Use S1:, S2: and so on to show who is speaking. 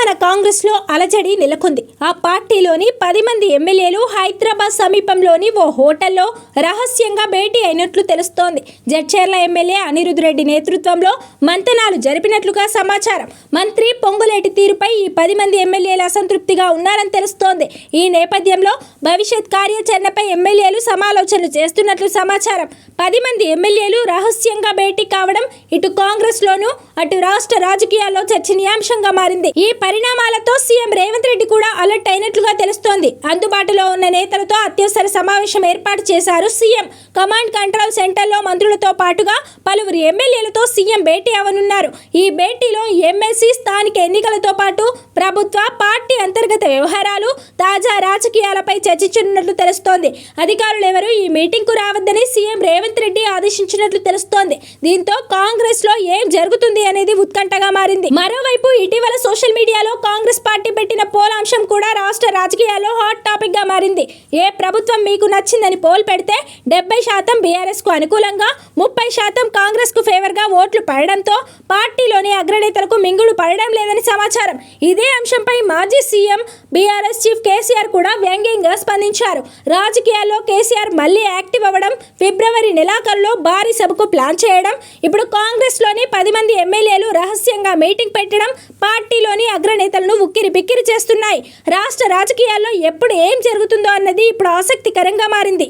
S1: and కాంగ్రెస్లో కాంగ్రెస్లో అలజడి నెలకొంది. ఆ పార్టీలోని పది మంది ఎమ్మెల్యేలు హైదరాబాద్ సమీపంలోని ఓ హోటల్లో రహస్యంగా భేటీ అయినట్లు తెలుస్తోంది. జడ్చర్ల ఎమ్మెల్యే అనిరుద్ రెడ్డి నేతృత్వంలో మంతనాలు జరిపినట్లుగా సమాచారం. మంత్రి పొంగులేటి తీరుపై ఈ పది మంది ఎమ్మెల్యేలు అసంతృప్తిగా ఉన్నారని తెలుస్తోంది. ఈ నేపథ్యంలో భవిష్యత్ కార్యాచరణపై ఎమ్మెల్యేలు సమాలోచనలు చేస్తున్నట్లు సమాచారం. పది మంది ఎమ్మెల్యేలు రహస్యంగా భేటీ కావడం ఇటు కాంగ్రెస్ లోను అటు రాష్ట్ర రాజకీయాల్లో చర్చనీయాంశంగా మారింది. ఈ పరిణామాలతో సీఎం రేవంత్ రెడ్డి కూడా అలర్ట్ అయినట్లుగా తెలుస్తోంది. అందుబాటులో ఉన్న నేతలతో అత్యవసర సమావేశం ఏర్పాటు చేశారు సీఎం. కమాండ్ కంట్రోల్ సెంటర్లో మంత్రులతో పాటుగా పలువురు ఎమ్మెల్యేలతో సీఎం భేటీ అవనున్నారు ఈ భేటీలో ఎమ్మెల్సీ స్థానిక ఎన్నికలతో పాటు ప్రభుత్వ పార్టీ అంతర్గత వ్యవహారాలు తాజా రాజకీయాలపై చర్చించనున్నట్లు తెలుస్తోంది. అధికారులు ఎవరు ఈ మీటింగ్కు రావద్దని సీఎం రేవంత్ రెడ్డి ఆదేశించినట్లు తెలుస్తోంది. దీంతో కాంగ్రెస్లో ఏం జరుగుతుంది అనేది ఉత్కంఠగా మారింది. మరోవైపు ఇటీవల సోషల్ మీడియాలో కాంగ్రెస్ పార్టీ పెట్టిన పోల్ అంశం కూడా రాష్ట్ర రాజకీయాల్లో హాట్ టాపిక్గా మారింది. ఏ ప్రభుత్వం మీకు నచ్చిందని పోల్ పెడితే డెబ్బై శాతం బీఆర్ఎస్కు అనుకూలంగా ముప్పై శాతం కాంగ్రెస్కు ఫేవర్గా ఓట్లు పడడంతో పార్టీలోని అగ్రనేతలకు మింగుడు పడడం లేదని సమాచారం. ఇదే అంశంపై మాజీ సీఎం బీఆర్ఎస్ చీఫ్ కేసీఆర్ కూడా వ్యంగ్యంగా స్పందించారు. రాజకీయాల్లో కేసీఆర్ మళ్ళీ యాక్టివ్ అవ్వడం ఫిబ్రవరి నెలాఖరులో భారీ సభకు ప్లాన్ చేయడం ఇప్పుడు కాంగ్రెస్లోని పది మంది ఎమ్మెల్యే రహస్యంగా మీటింగ్ పెట్టడం పార్టీలోని అగ్రనేతలను ఉక్కిరి బిక్కిరి చేస్తున్నాయి. రాష్ట్ర రాజకీయాల్లో ఎప్పుడు ఏం జరుగుతుందో అన్నది ఇప్పుడు ఆసక్తికరంగా మారింది.